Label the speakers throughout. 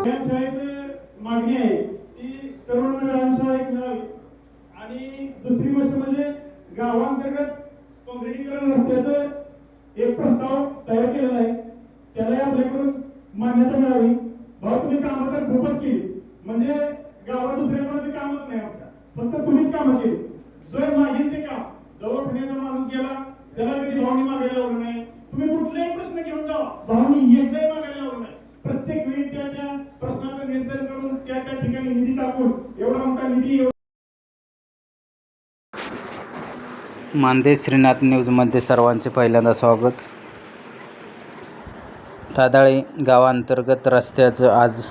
Speaker 1: व्यायामशाळेचं मागणी आहे ती तरुण व्यायामशाळा एक झाली आणि दुसरी गोष्ट म्हणजे गावांतर्गत काँक्रिटीकरण रस्त्याचं एक प्रस्ताव तयार केलेला आहे. त्याला आपल्याकडून मान्यता मिळावी. भाऊ तुम्ही कामं तर खूपच केली. म्हणजे गावात दुसऱ्या कोणाचे कामच नाही आमच्या. फक्त तुम्हीच कामं केली. जर मागील ते काम दवाखान्याचा माणूस गेला त्याला कधी भावनी मागायला लावलं नाही. तुम्ही कुठलाही प्रश्न घेऊन जावा. भावनी एकदा मागायला लावलं नाही प्रत्येक वेळी त्या त्या प्रश्नाचं निरसन करून त्या त्या ठिकाणी निधी टाकून एवढा मोठा निधी एवढा
Speaker 2: मानदेश श्रीनाथ न्यूजमध्ये सर्वांचे पहिल्यांदा स्वागत. तादाळे गावांतर्गत रस्त्याचं आज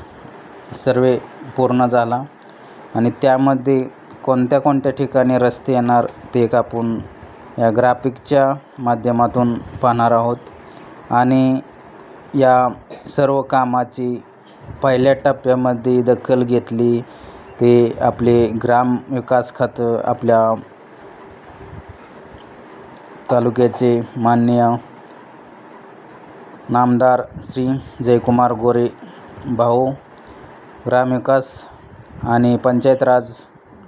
Speaker 2: सर्वे पूर्ण झाला आणि त्यामध्ये कोणत्या कोणत्या ठिकाणी रस्ते येणार ते एक आपण या ग्राफिकच्या माध्यमातून पाहणार आहोत. आणि या सर्व कामाची पहिल्या टप्प्यामध्ये दखल घेतली ते आपले ग्राम विकास खातं आपल्या तालुक्याचे माननीय नामदार श्री जयकुमार गोरे भाऊ ग्रामविकास आणि पंचायत राज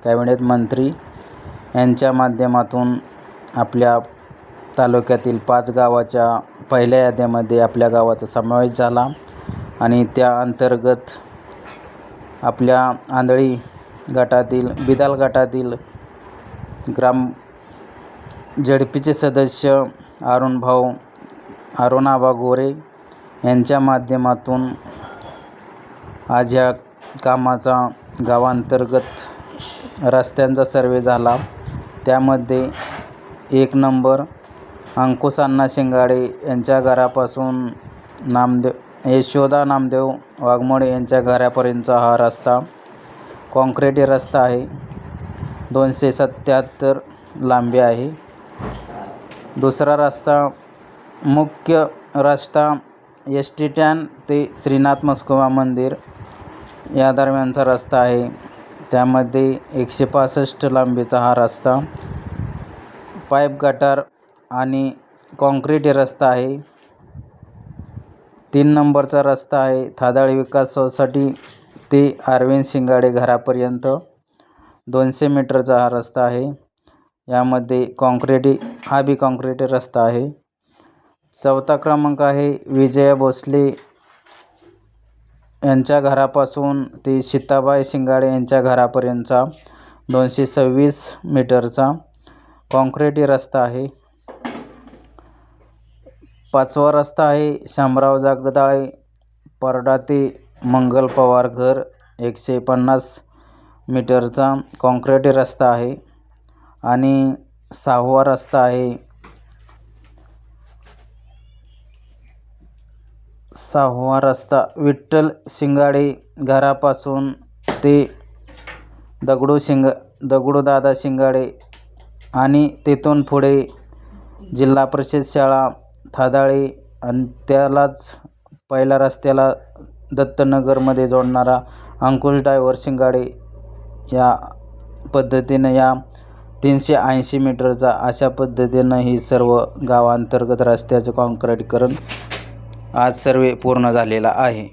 Speaker 2: कॅबिनेट मंत्री यांच्या माध्यमातून आपल्या तालुक्यातील पाच गावाच्या पहिल्या याद्यामध्ये आपल्या गावाचा समावेश झाला आणि त्या अंतर्गत आपल्या आंधळी गटातील बिदाल गटातील ग्राम झडपीचे सदस्य अरुणभाऊ अरुणाबा गोरे यांच्या माध्यमातून आज या कामाचा गावांतर्गत रस्त्यांचा सर्वे झाला. त्यामध्ये एक नंबर अंकुश अण्णा शिंगाडे यांच्या घरापासून नामदेव यशोदा नामदेव वाघमोडे यांच्या घरापर्यंतचा हा रस्ता कॉन्क्रिटी रस्ता आहे. दोनशे सत्याहत्तर लांबी आहे. दुसरा रस्ता मुख्य रस्ता एस टी टॅन ते श्रीनाथ मस्कोबा मंदिर या दरम्यानचा रस्ता आहे. त्यामध्ये एकशे पासष्ट लांबीचा हा रस्ता पाईप गटार आणि कॉन्क्रीट रस्ता आहे. तीन नंबरचा रस्ता आहे थादाळी विकास सोसायटी ते अरविंद शिंगाडे घरापर्यंत. दोनशे मीटरचा हा रस्ता आहे. यामध्ये काँक्रेटी हा बी कॉन्क्रीट रस्ता आहे. चौथा क्रमांक आहे विजया भोसले यांच्या घरापासून ते सीताबाई शिंगाडे यांच्या घरापर्यंतचा दोनशे सव्वीस मीटरचा काँक्रेटी रस्ता आहे. पाचवा रस्ता आहे शामराव जागदाळे परडा ते मंगल पवार घर एकशे पन्नास मीटरचा काँक्रेटी रस्ता आहे. आणि सहावा रस्ता आहे. सहावा रस्ता विठ्ठल शिंगाडे घरापासून ते दगडू शिंग दगडूदादा शिंगाडे आणि तेथून पुढे जिल्हा परिषद शाळा थादाळे आणि त्यालाच पहिल्या रस्त्याला दत्तनगरमध्ये जोडणारा अंकुश डायव्हर शिंगाडे या पद्धतीनं या तीनशे ऐंशी मीटरचा अशा पद्धतीनं ही सर्व गावांतर्गत रस्त्याचं काँक्रिटीकरण आज सर्वे पूर्ण झालेला आहे.